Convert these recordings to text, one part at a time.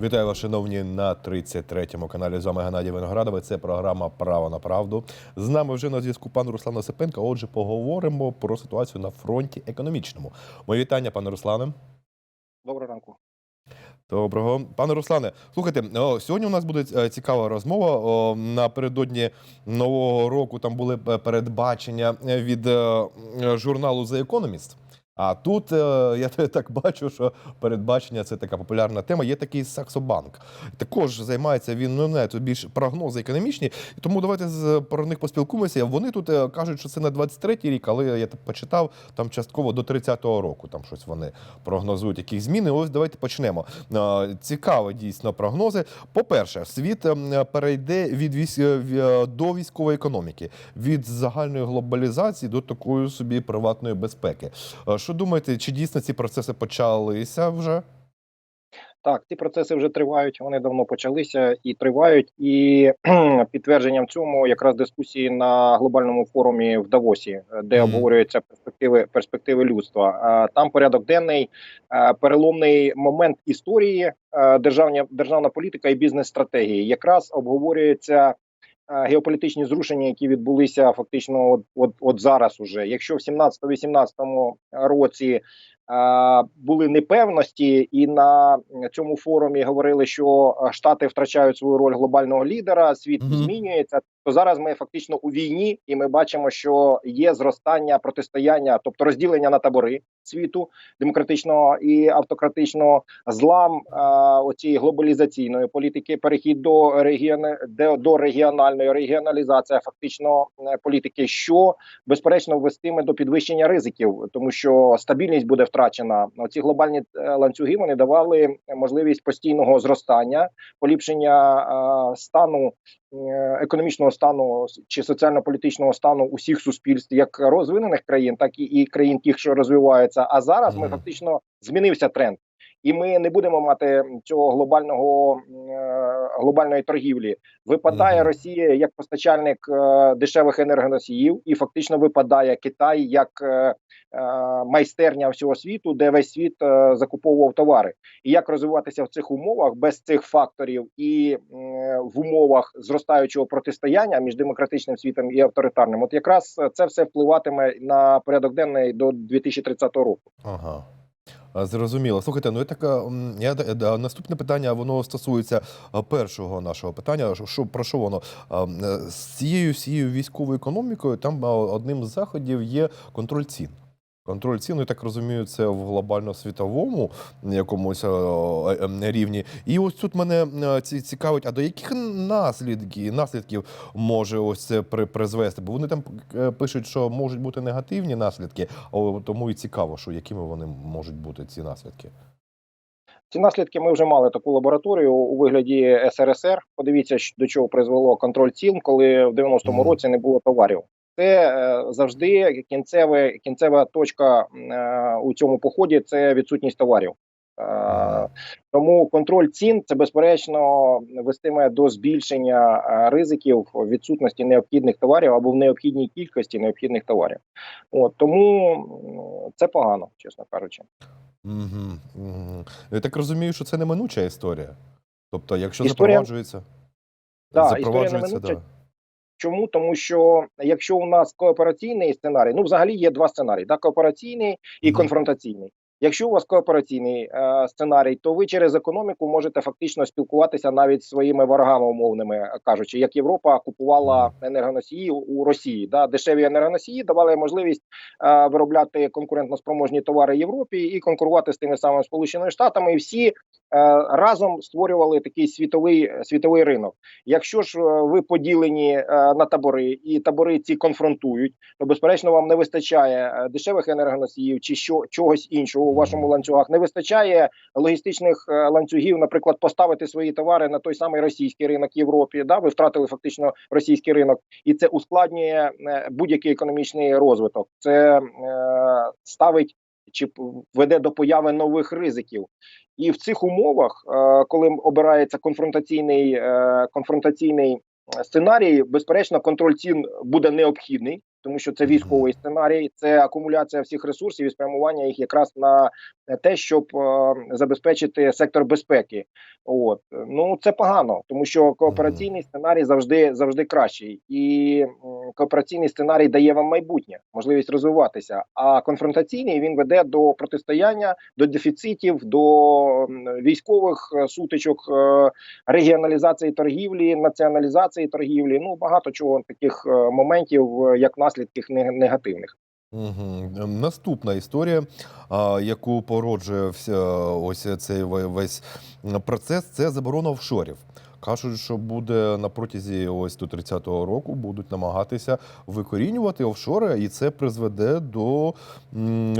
Вітаю вас, шановні, на 33-му каналі. З вами Геннадій Виноградовий. Це програма Право на правду. З нами вже на зв'язку пан Руслан Осипенко. Отже, поговоримо про ситуацію на фронті економічному. Мої вітання, пане Руслане. Доброго ранку. Доброго, пане Руслане. Слухайте, сьогодні у нас буде е, цікава розмова. Напередодні нового року там були е, передбачення від е, журналу The Economist. А тут е, я так бачу, що передбачення це така популярна тема. Є такий Саксобанк. Також займається він ну не тут більш прогнози економічні. Тому давайте з про них поспілкуємося. Вони тут е, кажуть, що це на 23-й рік, але я почитав там частково до 30-го року. Там щось вони прогнозують, яких зміни. Ось давайте почнемо. Е, Цікаві дійсно прогнози. По-перше, світ ем, перейде від військ до військової економіки, від загальної глобалізації до такої собі приватної безпеки. Е, Що думаєте, чи дійсно ці процеси почалися вже? Так, ці процеси вже тривають. Вони давно почалися і тривають. І підтвердженням цьому якраз дискусії на глобальному форумі в Давосі, е, де обговорюються перспективи перспективи людства. А Там порядок денний, е, переломний момент історії, е, державні державна політика і бізнес-стратегії. Якраз обговорюється. Е, Геополітичні зрушення, які відбулися фактично от, от, от зараз, уже. Якщо в 17-18 році були непевності, і на цьому форумі говорили, що Штати втрачають свою роль глобального лідера, світ Мгм. змінюється. То зараз ми фактично у війні, і ми бачимо, що є зростання протистояння, тобто розділення на табори світу демократичного і автократичного, злам оцієї глобалізаційної політики, перехід до регіони до, до регіональної регіоналізація фактично е, політики, що безперечно вестиме до підвищення ризиків, тому що стабільність буде втрачена. Оці глобальні е, ланцюги вони давали можливість постійного зростання, поліпшення е, стану е, економічного стану чи соціально-політичного стану усіх суспільств, як розвинених країн, так і, і країн, тих, що розвиваються. А зараз ми фактично змінився тренд. І ми не будемо мати цього глобального е, глобальної торгівлі. Випадає. Росія як постачальник е, дешевих енергоносіїв, і фактично випадає Китай як е, майстерня всього світу, де весь світ закуповував товари. І як розвиватися в цих умовах без цих факторів і в умовах зростаючого протистояння між демократичним світом і авторитарним, от якраз це все впливатиме на порядок денний до 2030 року. Ага. А, Зрозуміло. Слухайте, ну я так, м, я, д- наступне питання, воно стосується першого нашого питання. Що- про що воно? Е, З цією всією військовою економікою там одним з заходів є контроль цін. Контроль цін, я так розумію, це в глобально-світовому якомусь е, е, рівні. І ось тут мене е, цікавить, а до яких наслідків, наслідків може ось це при- призвести? Бо вони там пишуть, що можуть бути негативні наслідки, тому і цікаво, що якими вони можуть бути ці наслідки. Ці наслідки ми вже мали таку лабораторію у вигляді СРСР. Подивіться, до чого призвело контроль цін, коли в 90-му році не було товарів. Це е, завжди кінцеве, кінцева точка е, у цьому поході це відсутність товарів. Е, Тому контроль цін це безперечно вестиме до збільшення ризиків відсутності необхідних товарів або в необхідній кількості необхідних товарів. От тому це погано, чесно кажучи. Угу, угу. Я так розумію, що це неминуча історія. Тобто, якщо Історія- запроваджується, Да, історія неминуча. да. Чому? Тому що якщо у нас коопераційний сценарій, ну взагалі є два сценарії: да, коопераційний і конфронтаційний. Якщо у вас коопераційний е, сценарій, то ви через економіку можете фактично спілкуватися навіть зі своїми ворогами умовними е, кажучи, як Європа купувала енергоносії у- Росії. Да, дешеві енергоносії давали можливість е, виробляти конкурентноспроможні товари Європі і конкурувати з тими самими Сполученими Штатами. І всі разом створювали такий світовий світовий ринок. Якщо ж е, ви поділені е, на табори, і табори ці конфронтують, то безперечно вам не вистачає е, дешевих енергоносіїв чи що чогось іншого у вашому ланцюгах. Не вистачає логістичних е, ланцюгів, наприклад, поставити свої товари на той самий російський ринок Європі. Да, ви втратили фактично російський ринок, і це ускладнює е, будь-який економічний розвиток. Це е, ставить чи веде до появи нових ризиків. І в цих умовах, е, коли обирається конфронтаційний е, конфронтаційний сценарій, безперечно, контроль цін буде необхідний. Тому що це військовий сценарій, це акумуляція всіх ресурсів і спрямування їх якраз на те, щоб е, забезпечити сектор безпеки. От ну це погано, тому що коопераційний сценарій завжди завжди кращий, і коопераційний сценарій дає вам майбутнє, можливість розвиватися. А конфронтаційний він веде до протистояння, до дефіцитів, до військових е, сутичок, е, регіоналізації торгівлі, націоналізації торгівлі. Ну багато чого таких е, моментів, е, як наслідків негативних. Угу. Наступна історія, яку породжує вся, ось цей весь процес, це заборона офшорів. Кажуть, що буде на протязі ось до 30-го року будуть намагатися викорінювати офшори, і це призведе до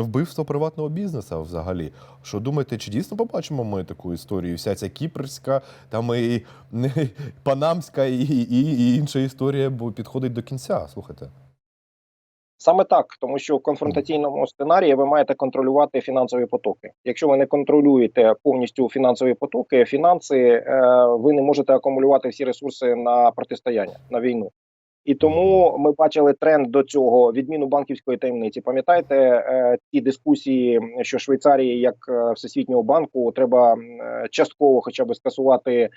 вбивства приватного бізнесу взагалі. Що думаєте, чи дійсно побачимо ми таку історію? Вся ця кіпрська, там і панамська, і, і, і інша історія підходить до кінця. Слухайте. Саме так, тому що в конфронтаційному сценарії ви маєте контролювати фінансові потоки. Якщо ви не контролюєте повністю фінансові потоки, фінанси, е, ви не можете акумулювати всі ресурси на протистояння на війну. І тому ми бачили тренд до цього відміну банківської таємниці. Пам'ятаєте е, ті дискусії, що Швейцарії, як е, всесвітнього банку, треба е, частково, хоча б скасувати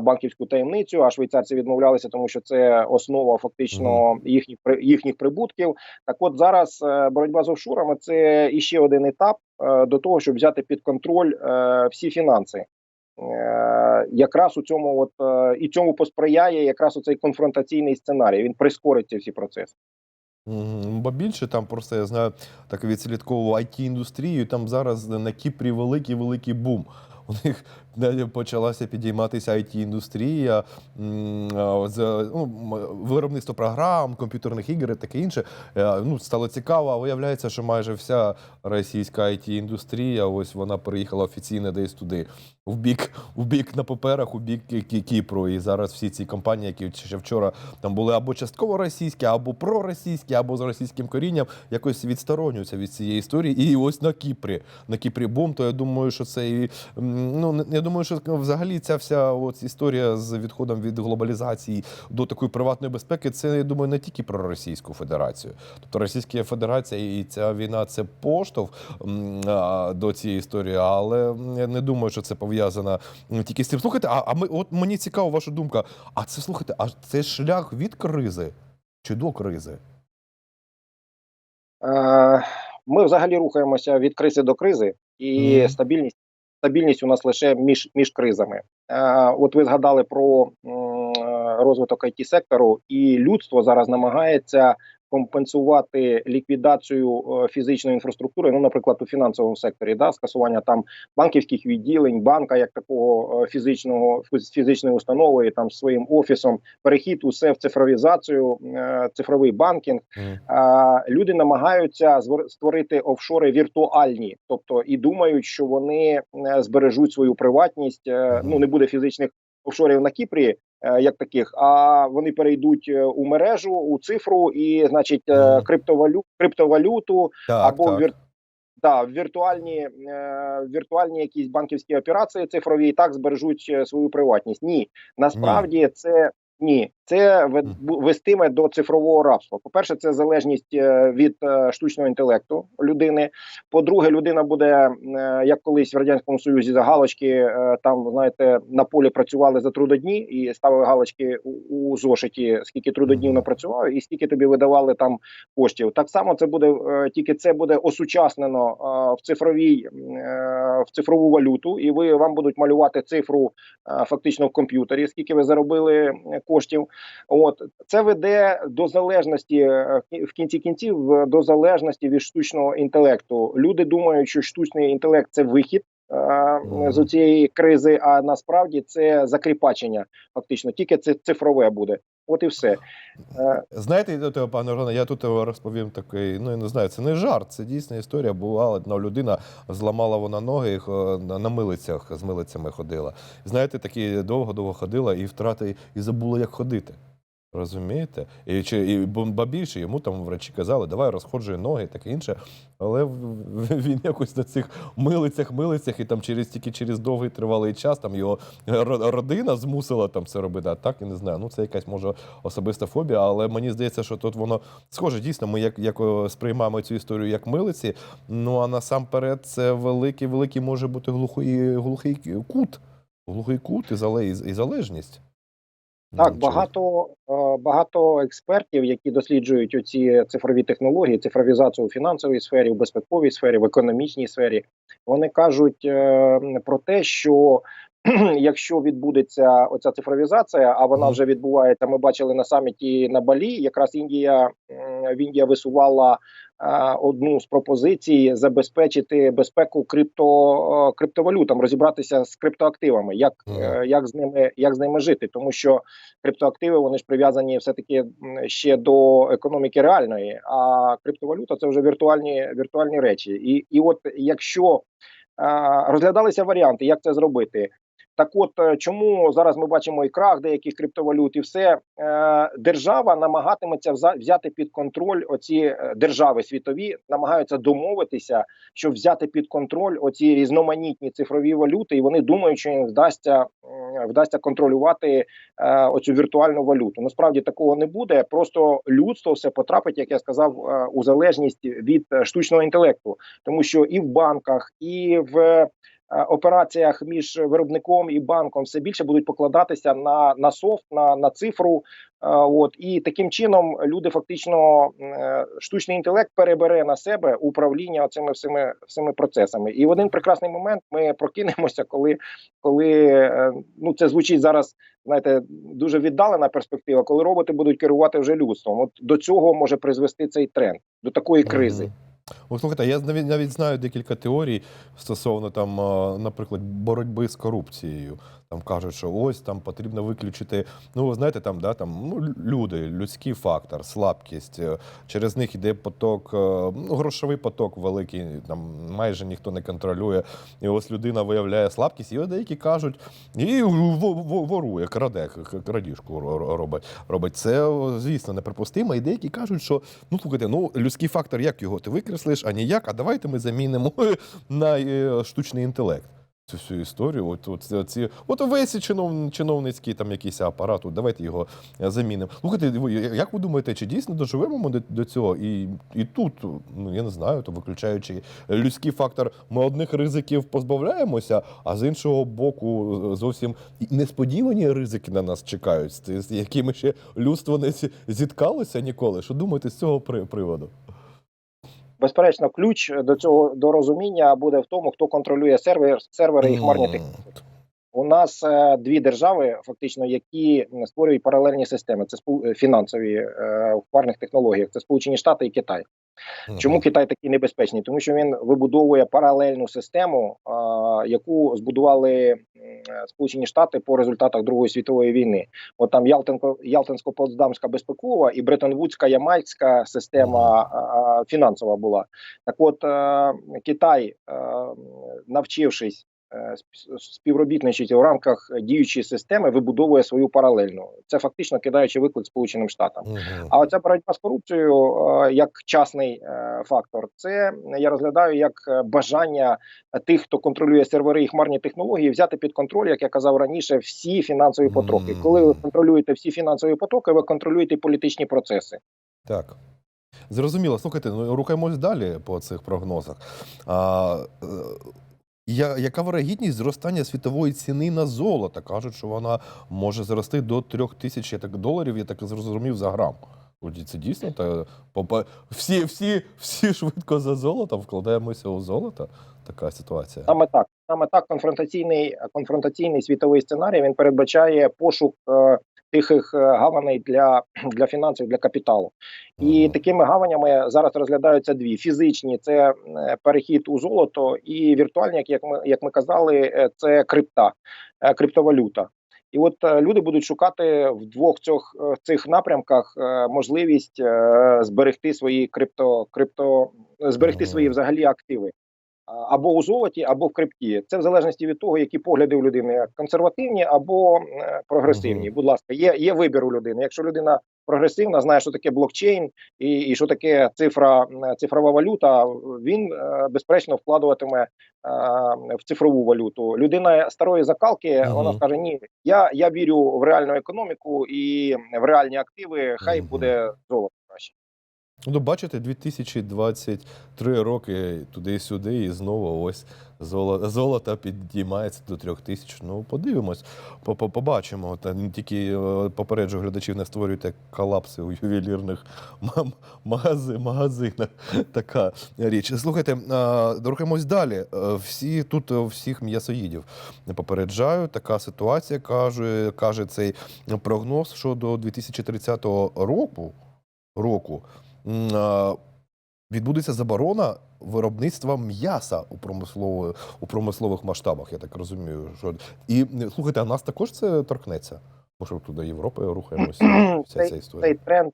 банківську таємницю. А швейцарці відмовлялися, тому що це основа фактично їхніх їхніх прибутків. Так, от зараз боротьба з офшорами це іще один етап до того, щоб взяти під контроль всі фінанси. Е, Якраз у цьому, от е, і цьому посприяє якраз оцей конфронтаційний сценарій. Він прискорить ці всі процеси. Бо більше там просто я знаю, так відслідковував it індустрію. Там зараз на Кіпрі великий великий бум. У них почалася підійматися it індустрія з ну, виробництво програм, комп'ютерних ігор і таке інше. Е, Ну, стало цікаво, а виявляється, що майже вся російська it індустрія ось вона переїхала офіційно десь туди, в бік, в бік на паперах, у бік Кіпру. І зараз всі ці компанії, які ще вчора там були або частково російські, або проросійські, або з російським корінням, якось відсторонюються від цієї історії. І ось на Кіпрі. На Кіпрі бум, то я думаю, що це і ну не- думаю, що взагалі ця вся от історія з відходом від глобалізації до такої приватної безпеки, це я думаю не тільки про Російську Федерацію. Тобто Російська Федерація і ця війна це поштовх до цієї історії, але я не думаю, що це пов'язано тільки з цим. Слухайте, а, а ми от мені цікава ваша думка. А це слухайте, а це шлях від кризи чи до кризи? Е, Ми взагалі рухаємося від кризи до кризи, і Мгм. стабільність стабільність у нас лише між, між кризами. Е, От ви згадали про е, розвиток it сектору, і людство зараз намагається компенсувати ліквідацію е, фізичної інфраструктури, ну, наприклад, у фінансовому секторі, да, скасування там банківських відділень, банка як такого е, фізичного фізичної установи, там своїм офісом, перехід усе в цифровізацію, е, цифровий банкінг. Люди намагаються створити офшори віртуальні, тобто і думають, що вони збережуть свою приватність. Ну не буде фізичних офшорів на Кіпрі. Е, Як таких, а вони перейдуть е, у мережу, у цифру, і значить е, криптовалю, криптовалюту Так, або так. вір, да, віртуальні, віртуальні якісь банківські операції цифрові і так збережуть свою приватність. Ні, насправді це ні, це ве- вестиме до цифрового рабства. По перше, це залежність е, від е, штучного інтелекту людини. По-друге, людина буде е, як колись в радянському союзі за галочки. Там знаєте, на полі працювали за трудодні і ставили галочки у, зошиті, скільки трудоднів напрацював, і скільки тобі видавали там коштів. Так само це буде тільки це буде осучаснено в цифровій в цифрову валюту, і ви вам будуть малювати цифру фактично в комп'ютері, скільки ви заробили коштів. От це веде до залежності е, в кінці кінців до залежності від штучного інтелекту. Люди думають, що штучний інтелект це вихід. е, З цієї кризи, а насправді це закріпачення. Фактично, тільки це цифрове буде. От і все. Е, Знаєте, до того, пане Рона, я тут розповім такий, ну я не знаю, це не жарт, це дійсна історія. Була одна людина, зламала вона ноги на на милицях з милицями ходила. Знаєте, такі довго-довго ходила і втрати, і забула, як ходити. Розумієте? І, чи, і бо- ба більше йому там врачі казали, давай розходжуй ноги, таке інше. Але він якось на цих милицях, милицях, і там через тільки через довгий тривалий час там його родина змусила там це робити. А так я не знаю. Ну це якась може особиста фобія, але мені здається, що тут воно схоже. Дійсно, ми як, як сприймаємо цю історію як милиці. Ну а насамперед, це великий, великий може бути глухий, глухий кут. Глухий кут і залежність. Так, Ну, багато, е, багато експертів, які досліджують оці цифрові технології, цифровізацію у фінансовій сфері, в безпековій сфері, в економічній сфері, вони кажуть е, про те, що якщо відбудеться оця цифровізація, а вона вже відбувається, ми бачили на саміті на Балі. Якраз Індія м, Індія висувала одну з пропозицій забезпечити безпеку крипто, криптовалютам, розібратися з криптоактивами, як, е, як з ними як з ними жити, тому що криптоактиви вони ж прив'язані все таки ще до економіки реальної, а криптовалюта це вже віртуальні віртуальні речі. І, і от якщо розглядалися варіанти, як це зробити. Так, от е, чому зараз ми бачимо і крах деяких криптовалют, і все е, держава намагатиметься взяти під контроль оці е, держави світові, намагаються домовитися, щоб взяти під контроль оці різноманітні цифрові валюти, і вони думають, що їм вдасться вдасться контролювати оцю віртуальну валюту. Насправді такого не буде. Просто людство все потрапить, як я сказав, у залежність від штучного інтелекту, тому що і в банках, і в операціях між виробником і банком все більше будуть покладатися на, на софт, на, на цифру. Е, От і таким чином люди фактично е, штучний інтелект перебере на себе управління цими всіми всіми процесами. І в один прекрасний момент ми прокинемося, коли коли е, ну це звучить зараз, знаєте, дуже віддалена перспектива, коли роботи будуть керувати вже людством. От до цього може призвести цей тренд, до такої кризи. О, слухайте, я навіть, навіть знаю декілька теорій стосовно там, наприклад, боротьби з корупцією. Там кажуть, що ось там потрібно виключити. Ну, ви знаєте, там, да, там ну, люди, людський фактор, слабкість. е, Через них йде поток, е, ну, грошовий поток великий, там майже ніхто не контролює. І ось людина виявляє слабкість, і деякі кажуть, і во- во- ворує, краде, крадіжку ро- ро- робить. робить. Це, звісно, неприпустимо. І деякі кажуть, що ну слухайте, ну людський фактор, як його ти викреслиш, а ніяк, а давайте ми замінимо на е, штучний інтелект. Цю всю історію, от, от, це- ці, от весь чинов, чиновницький там якийсь апарат, от давайте його е, замінимо. Слухайте, як ви думаєте, чи дійсно доживемо ми до, до цього? І, і тут, ну я не знаю, то виключаючи людський фактор, ми одних ризиків позбавляємося, а з іншого боку, е, зовсім несподівані ризики на нас чекають, з якими ще людство не зіткалося ніколи. Що думаєте з цього приводу? Безперечно, ключ до цього до розуміння буде в тому, хто контролює сервер, сервери і хмарні М, технології. У нас е, дві держави, фактично, які створюють паралельні системи. Це спу- е, фінансові е, в хмарних технологіях. Це Сполучені Штати і Китай. Чому Китай такий небезпечний? Тому що він вибудовує паралельну систему, а, яку збудували Сполучені Штати по результатах Другої світової війни. От там Ялтенко, Ялтинсько-Потсдамська безпекова і Бреттон-Вудська ямайська система а, фінансова була. Так, от е, Китай, е, навчившись. Е, сп- в рамках діючої системи вибудовує свою паралельну. Це фактично кидаючи виклик Сполученим Штатам. Мгм. А оця боротьба з корупцією е, як частний е, фактор, це я розглядаю як бажання тих, хто контролює сервери і хмарні технології, взяти під контроль, як я казав раніше, всі фінансові потоки. Мгм. Коли ви контролюєте всі фінансові потоки, ви контролюєте політичні процеси. Так. Зрозуміло. Слухайте, ну рухаємось далі по цих прогнозах. А, я, яка вирогідність зростання світової ціни на золото? Кажуть, що вона може зрости до трьох тисяч я так, доларів, я так зрозумів, за грам. Це дійсно та попа- всі, всі, всі швидко за золото вкладаємося у золото. Така ситуація. Саме так, саме так, конфронтаційний конфронтаційний світовий сценарій він передбачає пошук е, тихих е, гаваней для, для фінансів для капіталу. І такими гаванями зараз розглядаються дві: фізичні це е, перехід у золото, і віртуальні, як- ми як ми казали, е, це крипта, криптовалюта. І от люди будуть шукати в двох цих, цих напрямках можливість зберегти свої крипто, крипто зберегти свої взагалі активи. Або у золоті, або в крипті. Це в залежності від того, які погляди у людини консервативні або прогресивні. Будь ласка, є, є вибір у людини. Якщо людина прогресивна, знає, що таке блокчейн і, і що таке цифра, цифрова валюта, він е, безперечно вкладуватиме е, в цифрову валюту. Людина старої закалки, Мгм. вона скаже: Ні, я, я вірю в реальну економіку і в реальні активи. Хай Мгм. буде золото. Ну, бачите, 2023 роки туди-сюди, і знову ось золото, золото підіймається до трьох тисяч. Ну, подивимось, по- по- побачимо. Та не тільки е, попереджу глядачів, не створюйте колапси у ювелірних ма- магази- магазинах. Така річ. Слухайте, рухаємось далі. Е, Всі тут е, всіх м'ясоїдів попереджаю. Така ситуація каже, каже цей прогноз, що до 2030 року року відбудеться заборона виробництва м'яса у промислової у промислових масштабах. Я так розумію. Що і слухайте, а нас також це торкнеться. Може, туди Європи рухаємося. Вся ця історія. Цей тренд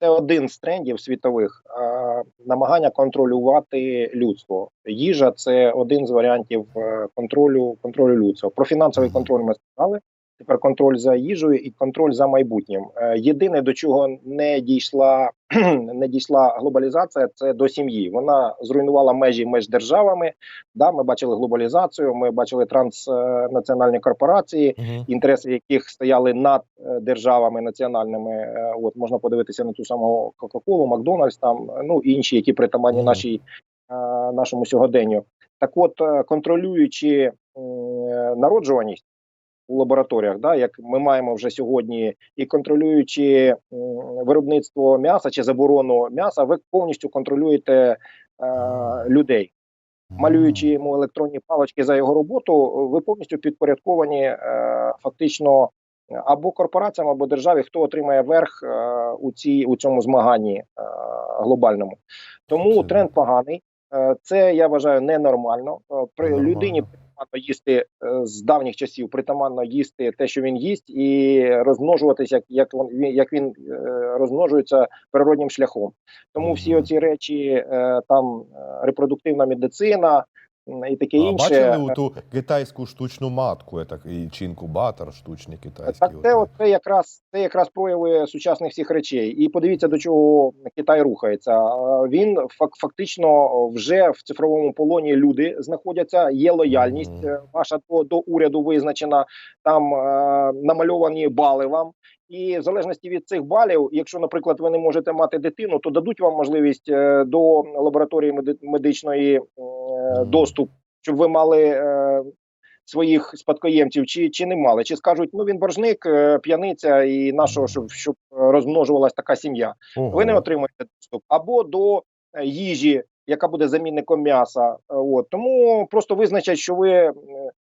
це один з трендів світових е, намагання контролювати людство. Їжа це один з варіантів е, контролю контролю людства. Про фінансовий контроль ми сказали. Тепер контроль за їжею і контроль за майбутнім. Е, Єдине до чого не дійшла не дійшла глобалізація, це до сім'ї. Вона зруйнувала межі між державами. Да, ми бачили глобалізацію, ми бачили транснаціональні корпорації Мгм. інтереси яких стояли над е, державами національними. Е, От можна подивитися на ту саму Кока-Колу, Макдональдс, там ну інші, які притаманні Мгм. нашій нашому сьогоденню. Так, от контролюючи народжуваність у лабораторіях, да, як ми маємо вже сьогодні, і контролюючи виробництво м'яса чи заборону м'яса, ви повністю контролюєте е, людей малюючи йому електронні палички за його роботу, ви повністю підпорядковані е, фактично або корпораціям, або державі, хто отримає верх е, у цій у цьому змаганні е, глобальному. Тому тренд поганий. Е, Це я вважаю ненормально. Е, При людині притаманно їсти е, з давніх часів, притаманно їсти те, що він їсть, і розмножуватися, як як він як він е, розмножується природнім шляхом. Тому всі оці речі, е, там репродуктивна медицина і таке А інше. бачили у ту китайську штучну матку, я так, і чи інкубатор штучний китайський. Так, це, от, це якраз це якраз прояви сучасних всіх речей. І подивіться, до чого Китай рухається. Він фак, фактично вже в цифровому полоні люди знаходяться. Є лояльність Мгм. е, ваша до, до уряду визначена. Там е, намальовані бали вам. І в залежності від цих балів, якщо, наприклад, ви не можете мати дитину, то дадуть вам можливість е, до лабораторії медичної е, доступ, щоб ви мали е, своїх спадкоємців, чи, чи не мали, чи скажуть, ну він боржник, п'яниця, і нашого, щоб, щоб розмножувалась така сім'я. Ого. Ви не отримуєте доступ або до їжі, яка буде замінником м'яса. От тому просто визначать, що ви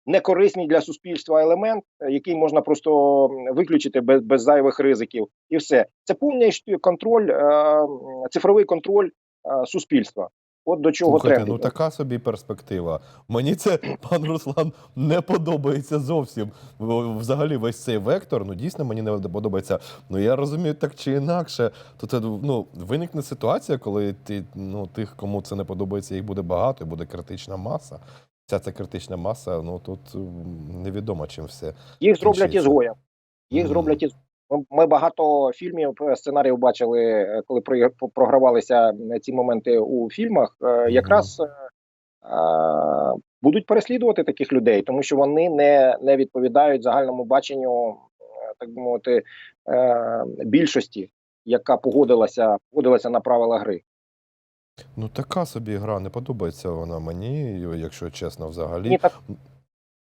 е, не корисний для суспільства елемент, е, який можна просто виключити без, без зайвих ризиків, і все це повний контроль, е, цифровий контроль е, суспільства. От до чого Слухайте, тренд. ну така собі перспектива. Мені це, пан Руслан, не подобається зовсім. Взагалі, весь цей вектор, ну дійсно мені не подобається. Ну я розумію так чи інакше. То це ну виникне ситуація, коли ти ну тих, кому це не подобається, їх буде багато, і буде критична маса. Ця ця критична маса, ну тут невідомо чим все. Їх зроблять ізгоєм. Їх Мгм. зроблять із ми, багато фільмів, е, сценаріїв бачили, е, коли про- програвалися е, ці моменти у фільмах. Е, Якраз е, е, будуть переслідувати таких людей, тому що вони не, не відповідають загальному баченню, е, так би мовити, е, більшості, яка погодилася, погодилася на правила гри. Ну така собі гра, не подобається вона мені, якщо чесно, взагалі. Ні, так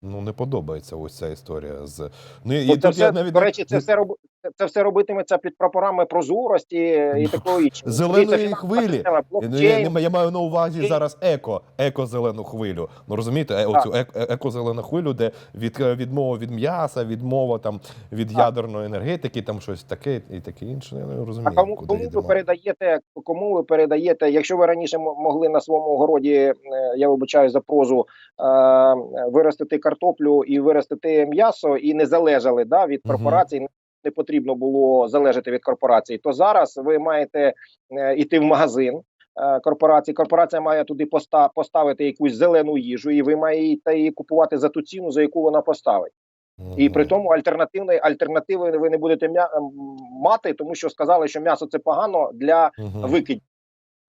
Ну не подобається ось ця історія з ну і Бо тут це я все, навіть до речі, це все роб... це, все робитиметься під прапорами прозорості і такого іншого. Зеленої хвилі. Ну, я, я, я маю на увазі зараз еко, еко-зелену хвилю. Ну розумієте, е, оцю е- еко-зелену хвилю, де від, е, відмова від м'яса, відмова там від Так. ядерної енергетики, там щось таке і таке інше. Я не А кому, куди кому ви йдемо. передаєте, кому ви передаєте, якщо ви раніше м- могли на своєму городі, е, я вибачаю за прозу, е, виростити картоплю і виростити м'ясо, і не залежали да, від Мгм. корпорацій, не- потрібно було залежати від корпорацій, то зараз ви маєте е, йти в магазин. е, корпорації. Корпорація має туди поста- поставити якусь зелену їжу, і ви маєте її купувати за ту ціну, за яку вона поставить. І при тому альтернативної альтернативи ви не будете м'я- мати, тому що сказали, що м'ясо це погано для Мгм. викидів.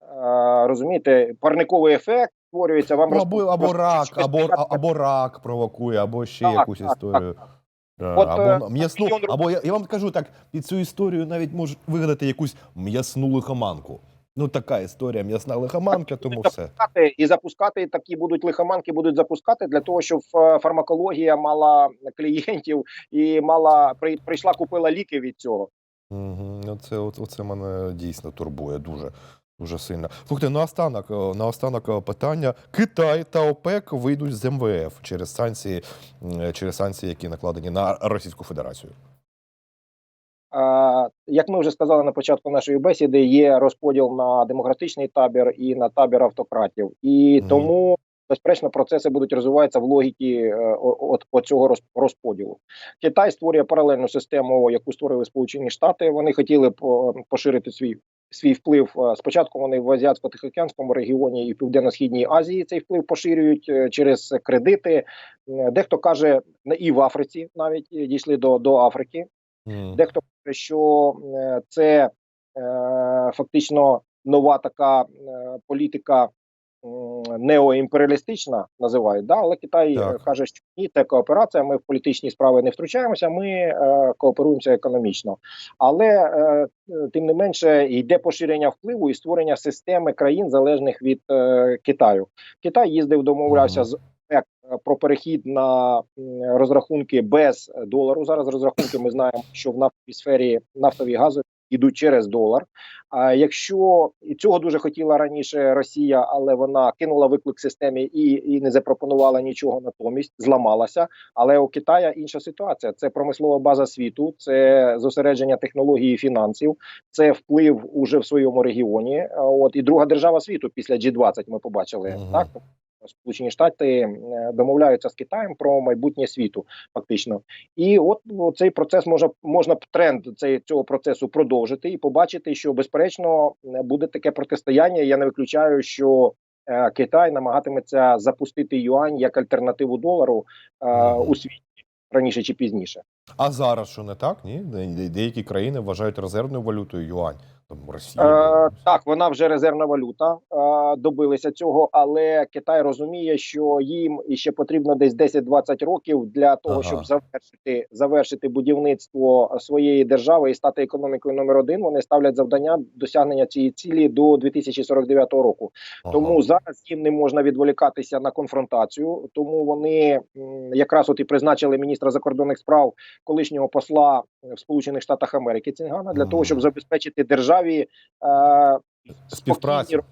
Е, розумієте, парниковий ефект створюється вам Ну, або, розп- або рак, або, або рак провокує, або ще Так, якусь так, історію. Е, От, е, або м'ясну, мільйон або я, я вам кажу так, під цю історію навіть можуть вигадати якусь м'ясну лихоманку. Ну, така історія, м'ясна лихоманка, тому все. запускати і запускати такі будуть лихоманки, будуть запускати для того, щоб е, фармакологія мала клієнтів і мала при, прийшла, купила ліки від цього. Угу. Оце, оце мене дійсно турбує дуже. Дуже сильно. Слухайте, наостанок, е, наостанок е, питання. Китай та ОПЕК вийдуть з МВФ через санкції, через санкції, які накладені на Російську Федерацію. Е, Як ми вже сказали на початку нашої бесіди, є розподіл на демократичний табір і на табір автократів, і Мгм. тому безперечно процеси будуть розвиватися в логіці е, цього розподілу. Китай створює паралельну систему, яку створили Сполучені Штати. Вони хотіли поширити свій. Свій вплив спочатку вони в азіатсько-тихоокеанському регіоні і південно-східній Азії цей вплив поширюють е, через кредити. Е, Дехто каже і в Африці навіть е, дійшли до, до Африки. Mm. Дехто каже, що це е, фактично нова така е, політика неоімперіалістична, називають, да? але Китай Так. е, каже, що ні, це кооперація. Ми в політичні справи не втручаємося, ми е, кооперуємося економічно. Але е, тим не менше йде поширення впливу і створення системи країн залежних від е, Китаю. Китай їздив, домовлявся Мгм. з е, про перехід на розрахунки без долару. Зараз розрахунки ми знаємо, що в нафтовій сфері нафтові гази йдуть через долар. А якщо і цього дуже хотіла раніше Росія, але вона кинула виклик системі і, і не запропонувала нічого натомість, зламалася. Але у Китая інша ситуація: це промислова база світу, це зосередження технологій і фінансів, це вплив уже в своєму регіоні. От і друга держава світу після G20 ми побачили Мгм. так. Сполучені Штати е, домовляються з Китаєм про майбутнє світу, фактично, і от ну, цей процес може можна тренд цей цього процесу продовжити і побачити, що безперечно буде таке протистояння. Я не виключаю, що е, Китай намагатиметься запустити юань як альтернативу долару е, у світі раніше чи пізніше. А зараз що не так? Ні? Де- де- Деякі країни вважають резервною валютою юань. Там Росія. Е, так, вона вже резервна валюта. Е, добилися цього, але Китай розуміє, що їм іще потрібно десь 10-20 років для того, Ага. щоб завершити завершити будівництво своєї держави і стати економікою номер один. Вони ставлять завдання досягнення цієї цілі до 2049 року. Ага. Тому зараз їм не можна відволікатися на конфронтацію. Тому вони якраз от і призначили міністра закордонних справ колишнього посла в Сполучених Штатах Америки Цінгана для Мгм. того, щоб забезпечити державі е, Співпрацю.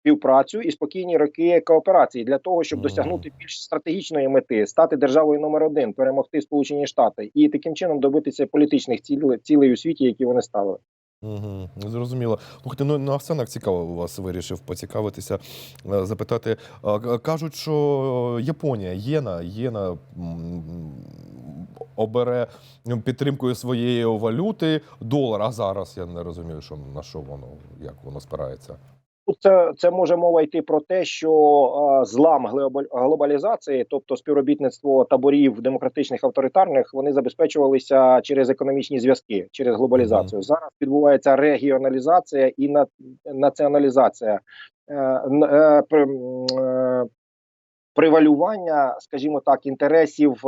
співпрацю і спокійні роки кооперації для того, щоб Мгм. досягнути більш стратегічної мети, стати державою номер один, перемогти Сполучені Штати і таким чином добитися політичних цілей, цілей у світі, які вони ставили. Угу, зрозуміло. Слухайте, ну на наостанок цікаво у вас вирішив поцікавитися, е, запитати. Кажуть, що Японія, Єна, Єна обере підтримкою своєї валюти долар. А зараз я не розумію, що на що воно, як воно спирається. Тут це, це може мова йти про те, що злам глобалізації, тобто співробітництво таборів демократичних авторитарних, вони забезпечувалися через економічні зв'язки, через глобалізацію. Зараз відбувається регіоналізація і на, націоналізація. Е, е, при- е, привалювання, скажімо так, інтересів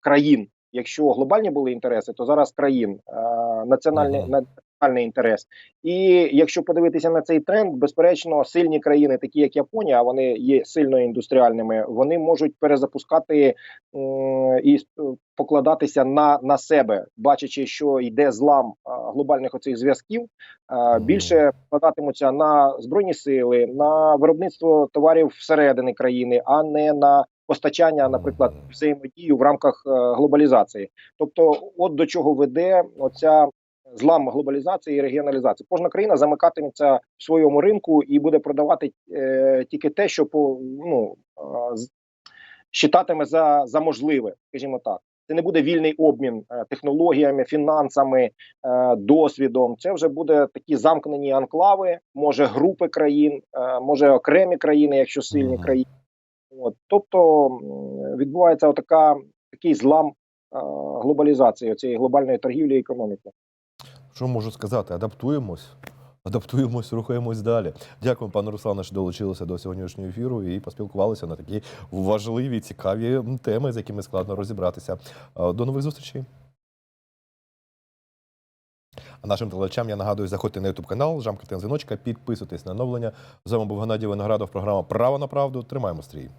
країн. Якщо глобальні були інтереси, то зараз країн е, національний інтерес. І якщо подивитися на цей тренд, безперечно, сильні країни, такі як Японія, а вони є сильно індустріальними, вони можуть перезапускати і е, покладатися на, на себе, бачачи, що йде злам глобальних оцих зв'язків, більше вкладатимуться на збройні сили, на виробництво товарів всередини країни, а не на постачання, наприклад, взаємодію в рамках е, глобалізації. Тобто, от до чого веде оця злам глобалізації і регіоналізації. Кожна країна замикатиметься в своєму ринку і буде продавати е, тільки те, що по ну е, за, за можливе, скажімо так. Це не буде вільний обмін е, технологіями, фінансами, е, досвідом. Це вже буде такі замкнені анклави, може групи країн, е, може окремі країни, якщо сильні країни. От тобто відбувається отака такий злам глобалізації цієї глобальної торгівлі і економіки. Що можу сказати? Адаптуємось. Адаптуємось, рухаємось далі. Дякую, пане Руслане, що долучилися до сьогоднішнього ефіру і поспілкувалися на такі важливі, цікаві теми, з якими складно розібратися. Е, До нових зустрічей. А нашим телеглядачам я нагадую, заходьте на YouTube канал, жамкайте на дзвіночка, підписуйтесь на оновлення. З вами був Геннадій Виноградов, програма Право на правду. Тримаємо стрій.